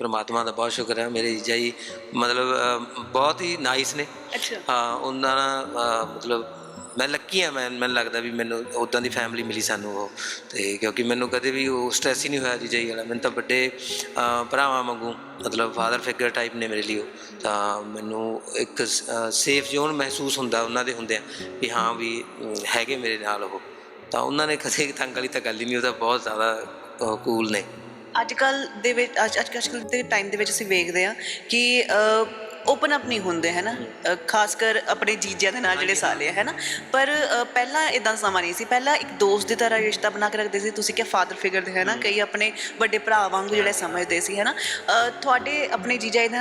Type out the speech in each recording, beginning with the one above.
ਪ੍ਰਮਾਤਮਾ ਦਾ ਬਹੁਤ ਸ਼ੁਕਰ ਹੈ ਮੇਰੇ ਜੀਜਾ ਜੀ ਮਤਲਬ ਬਹੁਤ ਹੀ ਨਾਈਸ ਨੇ। ਅੱਛਾ। ਹਾਂ ਉਹਨਾਂ ਨਾਲ ਮਤਲਬ ਮੈਂ ਲੱਕੀ ਆ ਮੈਂ ਮੈਨੂੰ ਲੱਗਦਾ ਵੀ ਮੈਨੂੰ ਉਦਾਂ ਦੀ ਫੈਮਿਲੀ ਮਿਲੀ ਸਾਨੂੰ ਉਹ। ਤੇ ਕਿਉਂਕਿ ਮੈਨੂੰ ਕਦੇ ਵੀ ਉਹ ਸਟ੍ਰੈਸ ਹੀ ਨਹੀਂ ਹੋਇਆ ਜੀਜਾ ਜੀ ਵਾਲਾ। ਮੈਨੂੰ ਤਾਂ ਵੱਡੇ ਭਰਾਵਾਂ ਵਾਂਗੂ ਮਤਲਬ ਫਾਦਰ ਫਿਗਰ ਟਾਈਪ ਨੇ ਮੇਰੇ ਲਈ ਉਹ। ਤਾਂ ਮੈਨੂੰ ਇੱਕ ਸੇਫ ਜ਼ੋਨ ਮਹਿਸੂਸ ਹੁੰਦਾ ਉਹਨਾਂ ਦੇ ਹੁੰਦਿਆਂ ਵੀ ਹਾਂ ਵੀ ਹੈਗੇ ਮੇਰੇ ਨਾਲ ਉਹ। ਤਾਂ ਉਹਨਾਂ ਨੇ ਕਦੇ ਤੰਗ ਵਾਲੀ ਤਾਂ ਗੱਲ ਹੀ ਨਹੀਂ ਉਹ ਤਾਂ ਬਹੁਤ ਜ਼ਿਆਦਾ ਕੂਲ ਨੇ। ਅੱਜ ਕੱਲ ਦੇ ਵਿੱਚ ਅੱਜ ਅੱਜ ਕੱਲ ਦੇ ਟਾਈਮ ਦੇ ਵਿੱਚ ਅਸੀਂ ਵੇਖਦੇ ਹਾਂ ਕਿ ਓਪਨ ਅਪ ਨਹੀਂ ਹੁੰਦੇ ਹੈ ਨਾ? ਖਾਸ ਕਰ ਆਪਣੇ ਜੀਜਿਆਂ ਦੇ ਨਾਲ ਜਿਹੜੇ ਸਾਲੇ ਹੈ ਨਾ? ਪਰ ਪਹਿਲਾਂ ਇਦਾਂ ਸਮਾਂ ਨਹੀਂ ਸੀ। ਪਹਿਲਾਂ ਇੱਕ ਦੋਸਤ ਦੀ ਤਰ੍ਹਾਂ ਰਿਸ਼ਤਾ ਬਣਾ ਕੇ ਰੱਖਦੇ ਸੀ। ਤੁਸੀਂ ਕਿਹਾ ਫਾਦਰ ਫਿਗਰ ਦੇ ਹੈ ਨਾ? ਕਈ ਆਪਣੇ ਵੱਡੇ ਭਰਾ ਵਾਂਗੂ ਜਿਹੜੇ ਸਮਝਦੇ ਸੀ ਹੈ ਨਾ? ਤੁਹਾਡੇ ਆਪਣੇ ਜੀਜਾ ਇਹਦੇ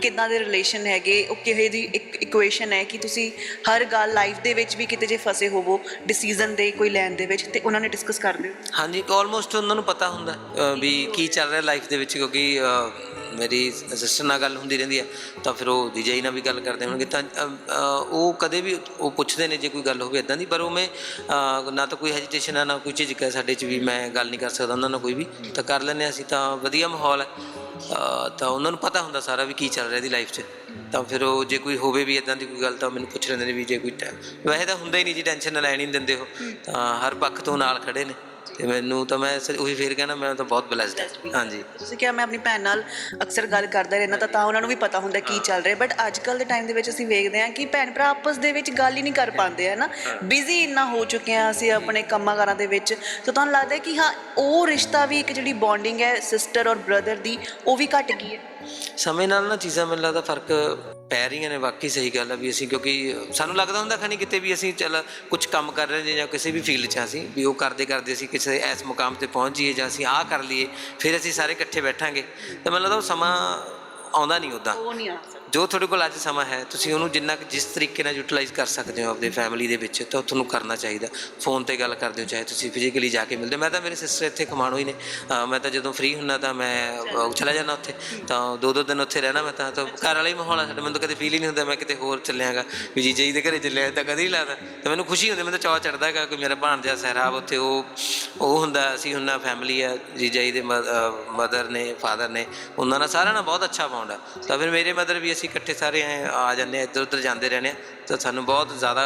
ਕਿੱਦਾਂ ਦੇ ਰਿਲੇਸ਼ਨ ਹੈਗੇ ਉਹ ਕਿਹੇ ਦੀ ਇੱਕ ਇਕੁਏਸ਼ਨ ਹੈ ਕਿ ਤੁਸੀਂ ਹਰ ਗੱਲ ਲਾਈਫ ਦੇ ਵਿੱਚ ਵੀ ਕਿਤੇ ਜੇ ਫਸੇ ਹੋਵੋ ਡਿਸੀਜਨ ਦੇ ਕੋਈ ਲੈਣ ਦੇ ਵਿੱਚ ਤੇ ਉਹਨਾਂ ਨੇ ਡਿਸਕਸ ਕਰਦੇ ਹੋ ਹਾਂਜੀ ਆਲਮੋਸਟ ਉਹਨਾਂ ਨੂੰ ਪਤਾ ਹੁੰਦਾ ਅ, ਵੀ ਕੀ ਚੱਲ ਰਿਹਾ ਲਾਈਫ ਦੇ ਵਿੱਚ ਕਿਉਂਕਿ ਅ, ਮੇਰੀ ਸਿਸਟਰ ਨਾਲ ਗੱਲ ਹੁੰਦੀ ਰਹਿੰਦੀ ਹੈ ਤਾਂ ਫਿਰ ਉਹ ਜੀਜਾ ਨਾਲ ਵੀ ਗੱਲ ਕਰਦੇ ਹੋਣਗੇ। ਤਾਂ ਅ, ਅ, ਉਹ ਕਦੇ ਵੀ ਉਹ ਪੁੱਛਦੇ ਨੇ ਜੇ ਕੋਈ ਗੱਲ ਹੋਵੇ ਇਦਾਂ ਦੀ ਪਰ ਉਹ ਮੈਂ ਅ, ਨਾ ਤਾਂ ਕੋਈ ਹੈਜੀਟੇਸ਼ਨ ਹੈ ਨਾ ਕੋਈ ਝਿਜਕ ਹੈ ਸਾਡੇ 'ਚ ਵੀ ਮੈਂ ਗੱਲ ਨਹੀਂ ਕਰ ਸਕਦਾ ਉਹਨਾਂ ਨਾਲ ਕੋਈ ਵੀ ਤਾਂ ਕਰ ਲੈਂਦੇ ਹਾਂ ਅਸੀਂ ਤਾਂ ਵਧੀਆ ਮਾਹੌਲ ਹੈ। ਤਾਂ ਉਹਨਾਂ ਨੂੰ ਪਤਾ ਹੁੰਦਾ ਸਾਰਾ ਵੀ ਕੀ ਚੱਲ ਰਿਹਾ ਦੀ ਲਾਈਫ 'ਚ। ਤਾਂ ਫਿਰ ਉਹ ਜੇ ਕੋਈ ਹੋਵੇ ਵੀ ਇਦਾਂ ਦੀ ਕੋਈ ਗੱਲ ਤਾਂ ਮੈਨੂੰ ਪੁੱਛ ਲੈਂਦੇ ਨੇ ਵੀ ਜੇ ਕੋਈ ਟੈ- ਵੈਸੇ ਤਾਂ ਹੁੰਦਾ ਹੀ ਨਹੀਂ ਜੀ ਟੈਨਸ਼ਨ ਨਾ ਲੈਣ ਹੀ ਨਹੀਂ ਦਿੰਦੇ ਉਹ। ਤਾਂ ਹਰ ਪੱਖ ਤੋਂ ਨਾਲ ਖੜੇ ਨੇ। ਤੇ ਮੈਨੂੰ ਤਾਂ ਮੈਂ ਸ- ਉਹੀ ਫੇਰ ਕਹਿਣਾ ਮੈਂ ਤਾਂ ਬਹੁਤ ਬਲੈਸਡ ਹਾਂ। ਹਾਂਜੀ। ਤੁਸੀਂ ਕਿਹਾ ਮੈਂ ਆਪਣੀ ਭੈਣ ਨਾਲ ਅਕਸਰ ਗੱਲ ਕਰਦਾ ਰਹਿੰਦਾ ਤਾਂ ਤਾਂ ਉਹਨਾਂ ਨੂੰ ਵੀ ਪਤਾ ਹੁੰਦਾ ਕੀ ਚੱਲ ਰਿਹਾ। ਬਟ ਅੱਜ ਕੱਲ ਦੇ ਟਾਈਮ ਦੇ ਵਿੱਚ ਅਸੀਂ ਵੇਖਦੇ ਹਾਂ ਕਿ ਭੈਣ ਭਰਾ ਆਪਸ ਦੇ ਵਿੱਚ ਗੱਲ ਹੀ ਨਹੀਂ ਕਰ ਪਾਉਂਦੇ ਹੈ ਨਾ? ਬਿਜ਼ੀ ਇੰਨਾ ਹੋ ਚੁੱਕੇ ਹਾਂ ਅਸੀਂ ਆਪਣੇ ਕੰਮਾਂ ਕਾਰਾਂ ਦੇ ਵਿੱਚ। ਤਾਂ ਤੁਹਾਨੂੰ ਲੱਗਦਾ ਹੈ ਕਿ ਹਾਂ ਉਹ ਰਿਸ਼ਤਾ ਵੀ ਇੱਕ ਜਿਹੜੀ ਬੌਂਡਿੰਗ ਹੈ ਸਿਸਟਰ ਔਰ ਬ੍ਰਦਰ ਦੀ ਉਹ ਵੀ ਘਟ ਗਈ ਹੈ? ਸਮੇਂ ਨਾਲ ਨਾ ਚੀਜ਼ਾਂ ਮੈਨੂੰ ਲੱਗਦਾ ਫ਼ਰਕ ਪੈ ਰਹੀਆਂ ਨੇ, ਵਾਕਈ ਸਹੀ ਗੱਲ ਆ ਵੀ ਅਸੀਂ ਕਿਉਂਕਿ ਸਾਨੂੰ ਲੱਗਦਾ ਹੁੰਦਾ ਖਣੀ ਕਿਤੇ ਵੀ ਅਸੀਂ ਚੱਲ ਕੁਝ ਕੰਮ ਕਰ ਰਹੇ ਨੇ ਜਾਂ ਕਿਸੇ ਵੀ ਫੀਲਡ 'ਚ ਅਸੀਂ, ਵੀ ਉਹ ਕਰਦੇ ਕਰਦੇ ਅਸੀਂ ਕਿਸੇ ਇਸ ਮੁਕਾਮ ਤੇ ਪਹੁੰਚ ਜਾਈਏ ਜਾਂ ਅਸੀਂ ਆਹ ਕਰ ਲਈਏ, ਫਿਰ ਅਸੀਂ ਸਾਰੇ ਇਕੱਠੇ ਬੈਠਾਂਗੇ। ਤਾਂ ਮੈਨੂੰ ਲੱਗਦਾ ਉਹ ਸਮਾਂ ਆਉਂਦਾ ਨਹੀਂ ਉਦਾਂ। ਉਹ ਨਹੀਂ ਆ ਜੋ ਤੁਹਾਡੇ ਕੋਲ ਅੱਜ ਸਮਾਂ ਹੈ, ਤੁਸੀਂ ਉਹਨੂੰ ਜਿੰਨਾ ਕੁ ਜਿਸ ਤਰੀਕੇ ਨਾਲ ਯੂਟਿਲਾਈਜ਼ ਕਰ ਸਕਦੇ ਹੋ ਆਪਣੀ ਫੈਮਿਲੀ ਦੇ ਵਿੱਚ, ਤਾਂ ਉਹ ਤੁਹਾਨੂੰ ਕਰਨਾ ਚਾਹੀਦਾ। ਫੋਨ ਤੇ ਗੱਲ ਕਰਦੇ ਹੋ, ਚਾਹੇ ਤੁਸੀਂ ਫਿਜ਼ੀਕਲੀ ਜਾ ਕੇ ਮਿਲਦੇ ਹੋ। ਮੈਂ ਤਾਂ ਮੇਰੇ ਸਿਸਟਰ ਇੱਥੇ ਖਮਾਣੋ ਹੀ ਨੇ। ਮੈਂ ਤਾਂ ਜਦੋਂ ਫ੍ਰੀ ਹੁੰਨਾ ਤਾਂ ਮੈਂ ਚਲਾ ਜਾਂਦਾ ਉੱਥੇ। ਤਾਂ ਦੋ ਦੋ ਦਿਨ ਉੱਥੇ ਰਹਿਣਾ ਮੈਂ ਤਾਂ ਤਾਂ ਘਰ ਵਾਲਾ ਹੀ ਮਾਹੌਲ ਆ ਸਾਡਾ। ਮੈਨੂੰ ਤਾਂ ਕਦੇ ਫੀਲ ਹੀ ਨਹੀਂ ਹੁੰਦਾ, ਮੈਂ ਕਿਤੇ ਹੋਰ ਚੱਲਿਆਗਾ। ਵੀ ਜੀਜਾ ਜੀ ਦੇ ਘਰੇ ਚੱਲਿਆ ਤਾਂ ਕਦੇ ਹੀ ਲੱਗਦਾ। ਤਾਂ ਮੈਨੂੰ ਖੁਸ਼ੀ ਹੁੰਦੀ, ਮੈਨੂੰ ਤਾਂ ਚਾਅ ਚੜਦਾ ਹੈਗਾ ਕਿ ਮੇਰਾ ਭਾਣਜਾ ਸਹਿਰਾਬ ਉੱਥੇ, ਉਹ ਉਹ ਹੁੰਦਾ, ਅਸੀਂ ਹੁੰਨਾ ਫੈਮਿਲੀ ਆ, ਜੀਜਾ ਜੀ ਦੇ ਮਦਰ ਨੇ ਫਾਦਰ ਨੇ। ਉਹਨਾਂ ਨਾਲ ਸਾਰਿਆਂ ਨਾਲ ਬਹੁਤ ਅੱਛਾ ਬੌਂਡ ਆ। ਤਾਂ ਫਿਰ ਮੇਰੇ ਮਦਰ ਵੀ ਅਸੀਂ ਇਕੱਠੇ ਸਾਰੇ ਆ ਜਾਂਦੇ ਆ ਇੱਧਰ ਉੱਧਰ ਜਾਂਦੇ ਰਹਿੰਦੇ ਆ ਤਾਂ ਸਾਨੂੰ ਬਹੁਤ ਜ਼ਿਆਦਾ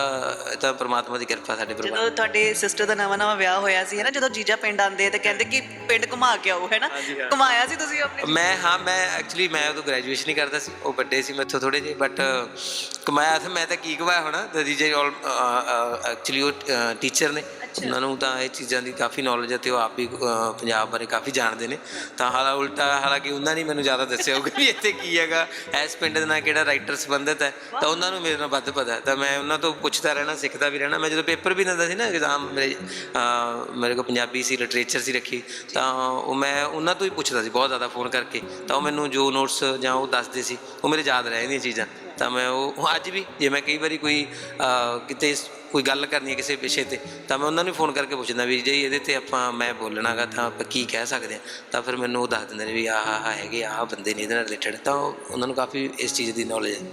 ਇਹ ਤਾਂ ਪ੍ਰਮਾਤਮਾ ਦੀ ਕਿਰਪਾ ਸਾਡੇ ਪਰਿਵਾਰ ਜਦੋਂ ਤੁਹਾਡੇ ਸਿਸਟਰ ਦਾ ਨਵਾਂ ਨਵਾਂ ਵਿਆਹ ਹੋਇਆ ਸੀ ਹੈ ਨਾ ਜਦੋਂ ਜੀਜਾ ਪਿੰਡ ਆਂਦੇ ਤੇ ਕਹਿੰਦੇ ਕਿ ਪਿੰਡ ਘੁਮਾ ਕੇ ਆਓ ਹੈ। ਨਾ ਘੁਮਾਇਆ ਸੀ ਤੁਸੀਂ ਆਪਣੇ? ਮੈਂ ਹਾਂ ਮੈਂ ਐਕਚੁਅਲੀ ਮੈਂ ਉਦੋਂ ਗ੍ਰੈਜੂਏਸ਼ਨ ਹੀ ਕਰਦਾ ਸੀ ਉਹ ਵੱਡੇ ਸੀ ਮੈਥੋਂ ਥੋੜੇ ਜਿਹੇ ਬਟ ਕਮਾਇਆ ਤਾਂ ਮੈਂ ਤਾਂ ਕੀ ਕਮਾਇਆ ਹੋਣਾ ਤੇ ਜੀ ਐਕਚੁਅਲੀ ਉਹ ਟੀਚਰ ਨੇ। ਉਹਨਾਂ ਨੂੰ ਤਾਂ ਇਹ ਚੀਜ਼ਾਂ ਦੀ ਕਾਫੀ ਨੌਲੇਜ ਹੈ ਤੇ ਉਹ ਆਪ ਵੀ ਪੰਜਾਬ ਬਾਰੇ ਕਾਫੀ ਜਾਣਦੇ ਨੇ। ਤਾਂ ਹਾਲਾ ਉਲਟਾ, ਹਾਲਾਂਕਿ ਉਹਨਾਂ ਨੇ ਮੈਨੂੰ ਜ਼ਿਆਦਾ ਦੱਸਿਆ ਹੋਊਗਾ ਵੀ ਇੱਥੇ ਕੀ ਹੈਗਾ, ਇਸ ਪਿੰਡ ਦੇ ਨਾਲ ਕਿਹੜਾ ਰਾਈਟਰ ਸੰਬੰਧਿਤ ਹੈ। ਤਾਂ ਉਹਨਾਂ ਨੂੰ ਮੇਰੇ ਨਾਲ ਵੱਧ ਪਤਾ ਤਾਂ ਮੈਂ ਉਹਨਾਂ ਤੋਂ ਪੁੱਛਦਾ ਰਹਿਣਾ, ਸਿੱਖਦਾ ਵੀ ਰਹਿਣਾ। ਮੈਂ ਜਦੋਂ ਪੇਪਰ ਵੀ ਦਿੰਦਾ ਸੀ ਨਾ ਐਗਜ਼ਾਮ ਮੇਰੇ ਮੇਰੇ ਕੋਲ ਪੰਜਾਬੀ ਸੀ ਲਿਟਰੇਚਰ ਸੀ ਰੱਖੀ, ਤਾਂ ਉਹ ਮੈਂ ਉਹਨਾਂ ਤੋਂ ਹੀ ਪੁੱਛਦਾ ਸੀ, ਬਹੁਤ ਜ਼ਿਆਦਾ ਫੋਨ ਕਰਕੇ। ਤਾਂ ਉਹ ਮੈਨੂੰ ਜੋ ਨੋਟਸ ਜਾਂ ਉਹ ਦੱਸਦੇ ਸੀ, ਉਹ ਮੇਰੇ ਯਾਦ ਰਹਿ ਜਾਂਦੀਆਂ ਚੀਜ਼ਾਂ। ਤਾਂ ਮੈਂ ਉਹ, ਅੱਜ ਵੀ ਜੇ ਮੈਂ ਕਈ ਵਾਰੀ ਕੋਈ ਕਿਤੇ ਕੋਈ ਗੱਲ ਕਰਨੀ ਹੈ ਕਿਸੇ ਵਿਸ਼ੇ ਤੇ, ਤਾਂ ਮੈਂ ਉਹਨਾਂ ਨੂੰ ਫੋਨ ਕਰਕੇ ਪੁੱਛਦਾ ਵੀ ਜੇ ਇਹਦੇ ਤੇ ਆਪਾਂ ਮੈਂ ਬੋਲਣਾਗਾ ਤਾਂ ਆਪਾਂ ਕੀ ਕਹਿ ਸਕਦੇ ਹਾਂ ਤਾਂ ਫਿਰ ਮੈਨੂੰ ਉਹ ਦੱਸ ਦਿੰਦੇ ਨੇ ਵੀ ਆਹ ਆਹ ਹੈਗੇ ਆਹ ਬੰਦੇ ਨੇ ਇਹਦੇ ਨਾਲ ਰਿਲੇਟਡ ਤਾਂ ਉਹਨਾਂ ਨੂੰ ਕਾਫੀ ਇਸ ਚੀਜ਼ ਦੀ ਨੌਲੇਜ ਹੈ।